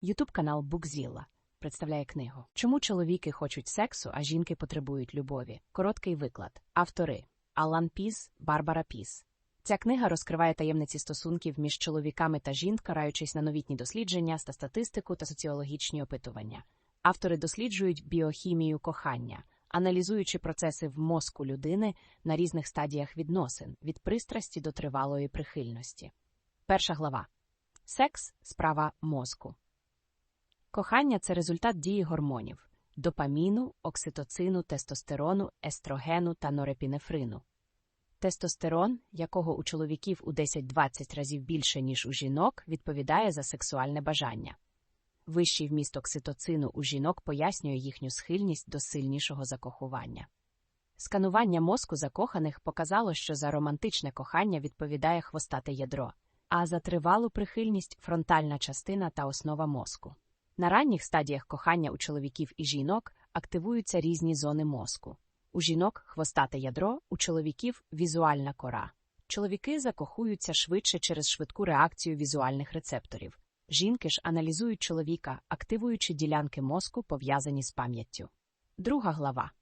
Ютуб канал Букзілла представляє книгу Чому чоловіки хочуть сексу, а жінки потребують любові? Короткий виклад. Автори Алан Піс, Барбара Піс. Ця книга розкриває таємниці стосунків між чоловіками та жінками, караючись на новітні дослідження, та статистику та соціологічні опитування. Автори досліджують біохімію кохання, аналізуючи процеси в мозку людини на різних стадіях відносин від пристрасті до тривалої прихильності. Перша глава Секс справа мозку. Кохання це результат дії гормонів допаміну, окситоцину, тестостерону, естрогену та норепінефрину. Тестостерон, якого у чоловіків у 10-20 разів більше, ніж у жінок, відповідає за сексуальне бажання. Вищий вміст окситоцину у жінок пояснює їхню схильність до сильнішого закохування. Сканування мозку закоханих показало, що за романтичне кохання відповідає хвостате ядро, а за тривалу прихильність фронтальна частина та основа мозку. На ранніх стадіях кохання у чоловіків і жінок активуються різні зони мозку. У жінок хвостате ядро, у чоловіків візуальна кора. Чоловіки закохуються швидше через швидку реакцію візуальних рецепторів. Жінки ж аналізують чоловіка, активуючи ділянки мозку, пов'язані з пам'яттю. Друга глава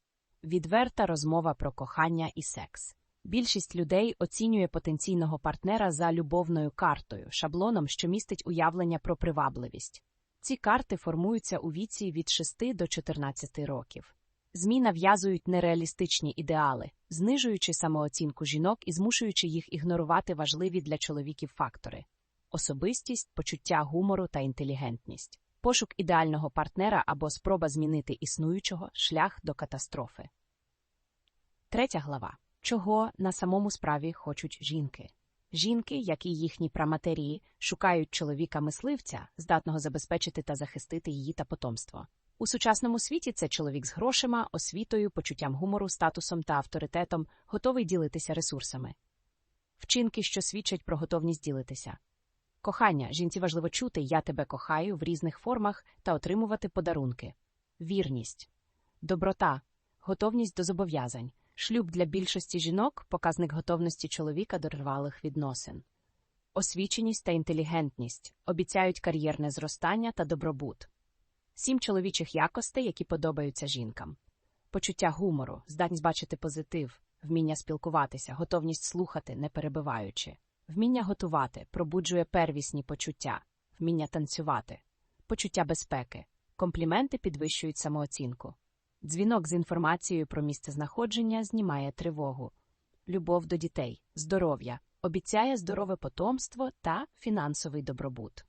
відверта розмова про кохання і секс. Більшість людей оцінює потенційного партнера за любовною картою, шаблоном, що містить уявлення про привабливість. Ці карти формуються у віці від 6 до 14 років. ЗМІ нав'язують нереалістичні ідеали, знижуючи самооцінку жінок і змушуючи їх ігнорувати важливі для чоловіків фактори особистість, почуття гумору та інтелігентність, пошук ідеального партнера або спроба змінити існуючого шлях до катастрофи. Третя глава чого на самому справі хочуть жінки. Жінки, як і їхні праматерії, шукають чоловіка мисливця, здатного забезпечити та захистити її та потомство. У сучасному світі це чоловік з грошима, освітою, почуттям гумору, статусом та авторитетом, готовий ділитися ресурсами. Вчинки, що свідчать про готовність ділитися. Кохання жінці важливо чути Я тебе кохаю в різних формах та отримувати подарунки, вірність, доброта, готовність до зобов'язань. Шлюб для більшості жінок показник готовності чоловіка до рвалих відносин. Освіченість та інтелігентність обіцяють кар'єрне зростання та добробут. Сім чоловічих якостей, які подобаються жінкам. Почуття гумору, здатність бачити позитив, вміння спілкуватися, готовність слухати, не перебиваючи, вміння готувати, пробуджує первісні почуття, вміння танцювати, почуття безпеки, компліменти підвищують самооцінку. Дзвінок з інформацією про місце знаходження знімає тривогу, любов до дітей, здоров'я, обіцяє здорове потомство та фінансовий добробут.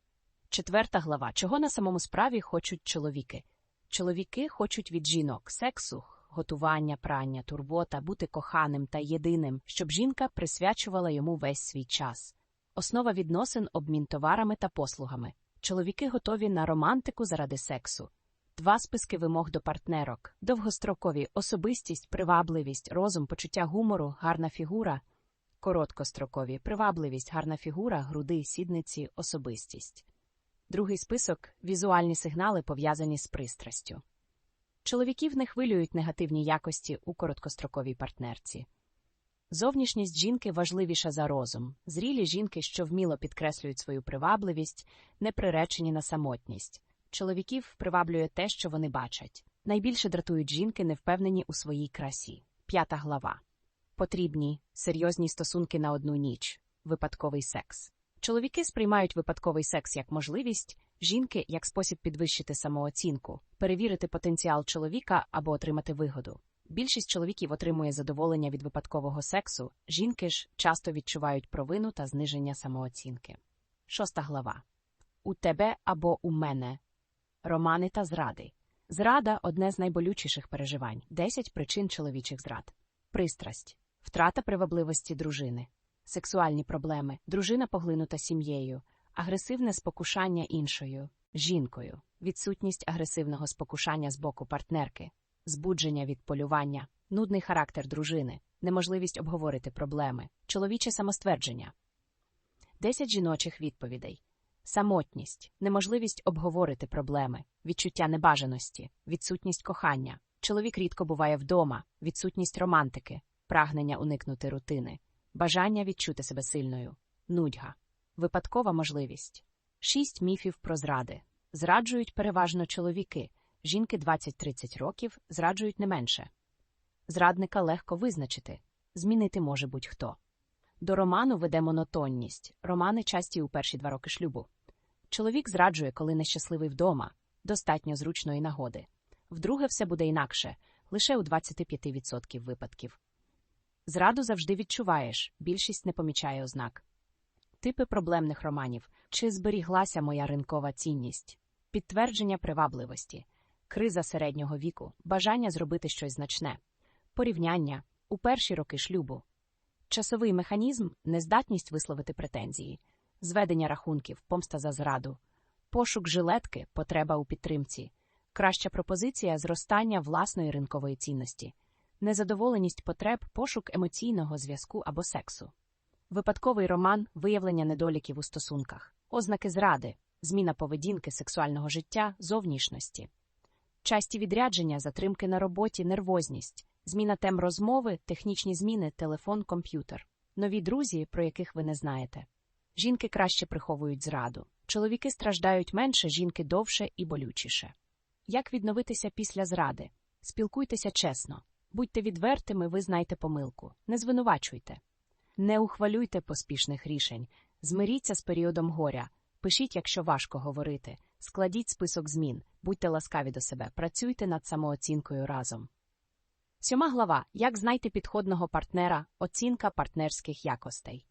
Четверта глава. Чого на самому справі хочуть чоловіки? Чоловіки хочуть від жінок сексу, готування, прання, турбота, бути коханим та єдиним, щоб жінка присвячувала йому весь свій час. Основа відносин обмін товарами та послугами. Чоловіки готові на романтику заради сексу. Два списки вимог до партнерок: довгострокові особистість, привабливість, розум, почуття гумору, гарна фігура, короткострокові привабливість, гарна фігура, груди, сідниці, особистість. Другий список візуальні сигнали, пов'язані з пристрастю. Чоловіків не хвилюють негативні якості у короткостроковій партнерці. Зовнішність жінки важливіша за розум. Зрілі жінки, що вміло підкреслюють свою привабливість, не приречені на самотність. Чоловіків приваблює те, що вони бачать. Найбільше дратують жінки, невпевнені у своїй красі. П'ята глава. Потрібні серйозні стосунки на одну ніч, випадковий секс. Чоловіки сприймають випадковий секс як можливість, жінки як спосіб підвищити самооцінку, перевірити потенціал чоловіка або отримати вигоду. Більшість чоловіків отримує задоволення від випадкового сексу, жінки ж часто відчувають провину та зниження самооцінки. Шоста глава. У тебе або у мене романи та зради. Зрада одне з найболючіших переживань. 10 причин чоловічих зрад, пристрасть, втрата привабливості дружини, сексуальні проблеми, дружина поглинута сім'єю, агресивне спокушання іншою, жінкою, відсутність агресивного спокушання з боку партнерки, збудження від полювання, нудний характер дружини, неможливість обговорити проблеми, чоловіче самоствердження. 10 жіночих відповідей. Самотність, неможливість обговорити проблеми, відчуття небажаності, відсутність кохання. Чоловік рідко буває вдома, відсутність романтики, прагнення уникнути рутини, бажання відчути себе сильною, нудьга, випадкова можливість. Шість міфів про зради. Зраджують переважно чоловіки, жінки 20-30 років зраджують не менше. Зрадника легко визначити, змінити може будь-хто. До роману веде монотонність, романи часті у перші два роки шлюбу. Чоловік зраджує, коли нещасливий вдома, достатньо зручної нагоди. Вдруге, все буде інакше, лише у 25% випадків. Зраду завжди відчуваєш, більшість не помічає ознак. Типи проблемних романів. Чи зберіглася моя ринкова цінність, підтвердження привабливості, криза середнього віку, бажання зробити щось значне, порівняння. У перші роки шлюбу, часовий механізм, нездатність висловити претензії, зведення рахунків, помста за зраду, пошук жилетки, потреба у підтримці, краща пропозиція зростання власної ринкової цінності, незадоволеність потреб, пошук емоційного зв'язку або сексу. Випадковий роман виявлення недоліків у стосунках, ознаки зради, зміна поведінки сексуального життя, зовнішності, часті відрядження, затримки на роботі, нервозність, зміна тем розмови, технічні зміни, телефон, комп'ютер, нові друзі, про яких ви не знаєте. Жінки краще приховують зраду, чоловіки страждають менше, жінки довше і болючіше. Як відновитися після зради? Спілкуйтеся чесно, будьте відвертими, ви знайте помилку, не звинувачуйте. Не ухвалюйте поспішних рішень, змиріться з періодом горя, пишіть, якщо важко говорити, складіть список змін, будьте ласкаві до себе, працюйте над самооцінкою разом. Сьома глава Як знайти підходного партнера, оцінка партнерських якостей.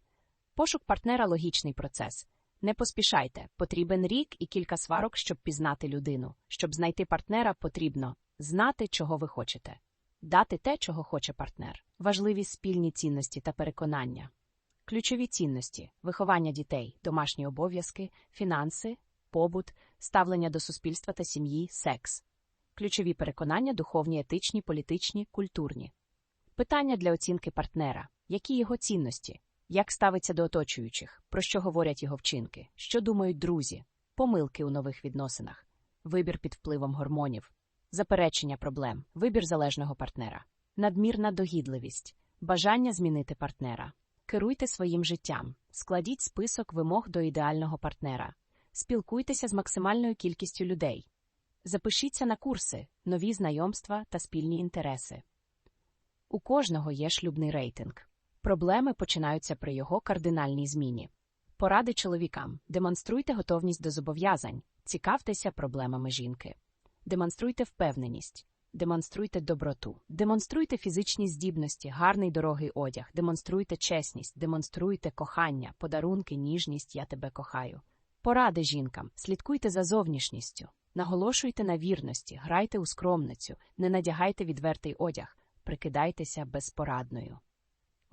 Пошук партнера логічний процес. Не поспішайте, потрібен рік і кілька сварок, щоб пізнати людину. Щоб знайти партнера, потрібно знати, чого ви хочете дати те, чого хоче партнер, важливі спільні цінності та переконання, ключові цінності, виховання дітей, домашні обов'язки, фінанси, побут, ставлення до суспільства та сім'ї, секс, ключові переконання, духовні, етичні, політичні, культурні. Питання для оцінки партнера які його цінності, як ставиться до оточуючих, про що говорять його вчинки, що думають друзі, помилки у нових відносинах, вибір під впливом гормонів, заперечення проблем, вибір залежного партнера, надмірна догідливість, бажання змінити партнера. Керуйте своїм життям, складіть список вимог до ідеального партнера, спілкуйтеся з максимальною кількістю людей, запишіться на курси, нові знайомства та спільні інтереси. У кожного є шлюбний рейтинг. Проблеми починаються при його кардинальній зміні. Поради чоловікам. Демонструйте готовність до зобов'язань, цікавтеся проблемами жінки. Демонструйте впевненість, демонструйте доброту, демонструйте фізичні здібності, гарний дорогий одяг, демонструйте чесність, демонструйте кохання, подарунки, ніжність, я тебе кохаю. Поради жінкам, слідкуйте за зовнішністю, наголошуйте на вірності, грайте у скромницю, не надягайте відвертий одяг, прикидайтеся безпорадною.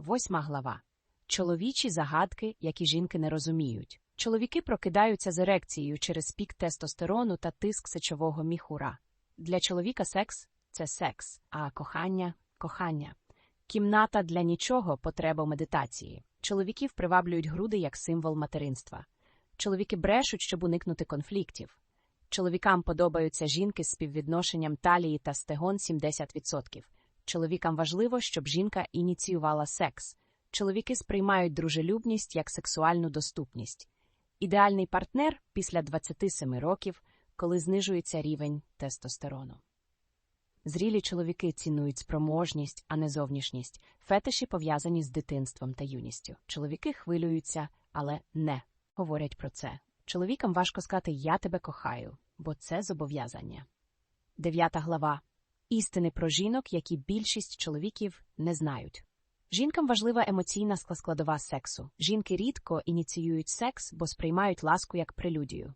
Восьма глава. Чоловічі загадки, які жінки не розуміють. Чоловіки прокидаються з ерекцією через пік тестостерону та тиск сечового міхура. Для чоловіка секс це секс, а кохання кохання. Кімната для нічого потреба медитації. Чоловіків приваблюють груди як символ материнства. Чоловіки брешуть, щоб уникнути конфліктів. Чоловікам подобаються жінки з співвідношенням талії та стегон 70%. Чоловікам важливо, щоб жінка ініціювала секс. Чоловіки сприймають дружелюбність як сексуальну доступність. Ідеальний партнер після 27 років, коли знижується рівень тестостерону. Зрілі чоловіки цінують спроможність, а не зовнішність, фетиші пов'язані з дитинством та юністю. Чоловіки хвилюються, але не говорять про це. Чоловікам важко сказати Я тебе кохаю, бо це зобов'язання. Дев'ята глава істини про жінок, які більшість чоловіків не знають. Жінкам важлива емоційна складова сексу. Жінки рідко ініціюють секс, бо сприймають ласку як прелюдію.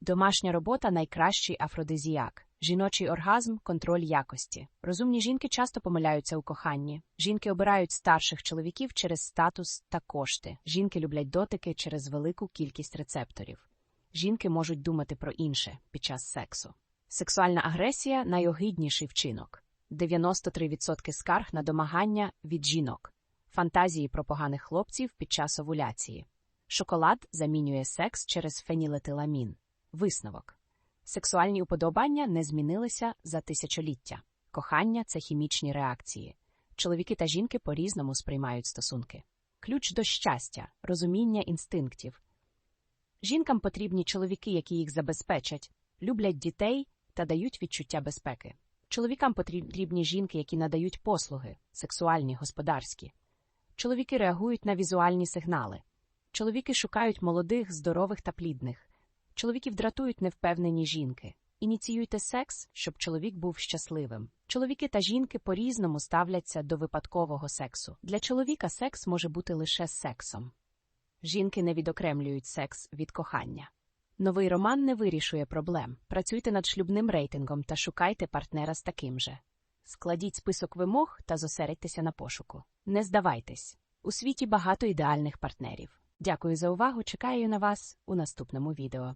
Домашня робота найкращий афродизіак. Жіночий оргазм контроль якості. Розумні жінки часто помиляються у коханні. Жінки обирають старших чоловіків через статус та кошти. Жінки люблять дотики через велику кількість рецепторів. Жінки можуть думати про інше під час сексу. Сексуальна агресія найогидніший вчинок. 93% скарг на домагання від жінок, фантазії про поганих хлопців під час овуляції. Шоколад замінює секс через фенілетиламін. Висновок. Сексуальні уподобання не змінилися за тисячоліття. Кохання це хімічні реакції. Чоловіки та жінки по різному сприймають стосунки. Ключ до щастя, розуміння інстинктів. Жінкам потрібні чоловіки, які їх забезпечать, люблять дітей та дають відчуття безпеки. Чоловікам потрібні жінки, які надають послуги сексуальні, господарські. Чоловіки реагують на візуальні сигнали. Чоловіки шукають молодих, здорових та плідних. Чоловіків дратують невпевнені жінки. Ініціюйте секс, щоб чоловік був щасливим. Чоловіки та жінки по-різному ставляться до випадкового сексу. Для чоловіка секс може бути лише сексом. Жінки не відокремлюють секс від кохання. Новий роман не вирішує проблем. Працюйте над шлюбним рейтингом та шукайте партнера з таким же. Складіть список вимог та зосередьтеся на пошуку. Не здавайтесь. У світі багато ідеальних партнерів. Дякую за увагу. Чекаю на вас у наступному відео.